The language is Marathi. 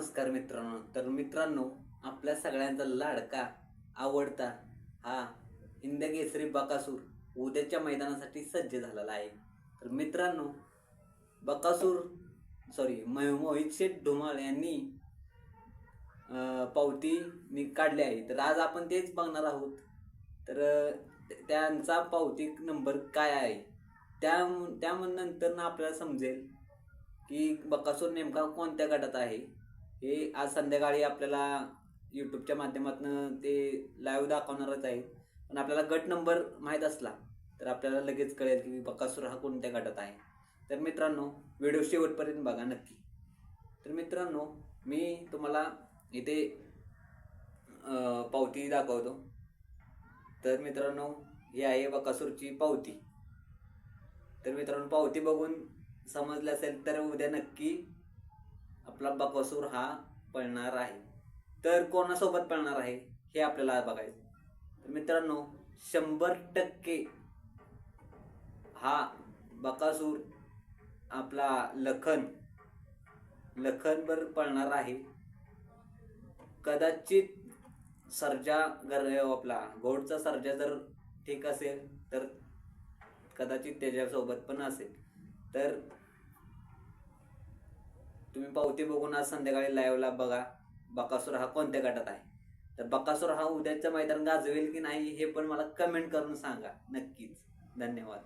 नमस्कार मित्रांनो. तर मित्रांनो आपल्या सगळ्यांचा लाडका आवडता हा हिंद केसरी बकासूर उद्याच्या मैदानासाठी सज्ज झालेला आहे. तर मित्रांनो बकासूर सॉरी मोहित शेठ धुमाळ यांनी पावती नि काढली आहे. तर आज आपण तेच बघणार आहोत. तर त्यांचा पावती नंबर काय आहे? त्या त्या नंतर आपल्याला समजेल की बकासूर नेमका कोणत्या गटात आहे? हे आज संध्याकाळी आपल्याला यूट्यूबच्या माध्यमातून ते लाईव्ह दाखवणारच आहे. पण आपल्याला गट नंबर माहीत असला तर आपल्याला लगेच कळेल की बकासूर हा कोणत्या गटात आहे. तर मित्रांनो व्हिडिओ शेवटपर्यंत बघा नक्की. तर मित्रांनो मी तुम्हाला इथे पावती दाखवतो. तर मित्रांनो ही आहे बकासूरची पावती. तर मित्रांनो पावती बघून समजलं असेल तर उद्या नक्की आपला बकासूर हा पळणार आहे. तर कोणासोबत पळणार आहे हे आपल्याला बघायचं तर मित्रांनो शंभर टक्के हा बकासूर आपला लखन लखनभर पळणार आहे. कदाचित सर्जा गर आपला घोडचा सर्जा जर ठीक असेल तर कदाचित त्याच्यासोबत पण असेल. तर तुम्ही पावती बघून आज संध्याकाळी लाईव्हला बघा. बकासूर हा कोणत्या गटात आहे? तर बकासूर हा उद्याचं मैदान गाजवेल की नाही हे पण मला कमेंट करून सांगा. नक्कीच. धन्यवाद.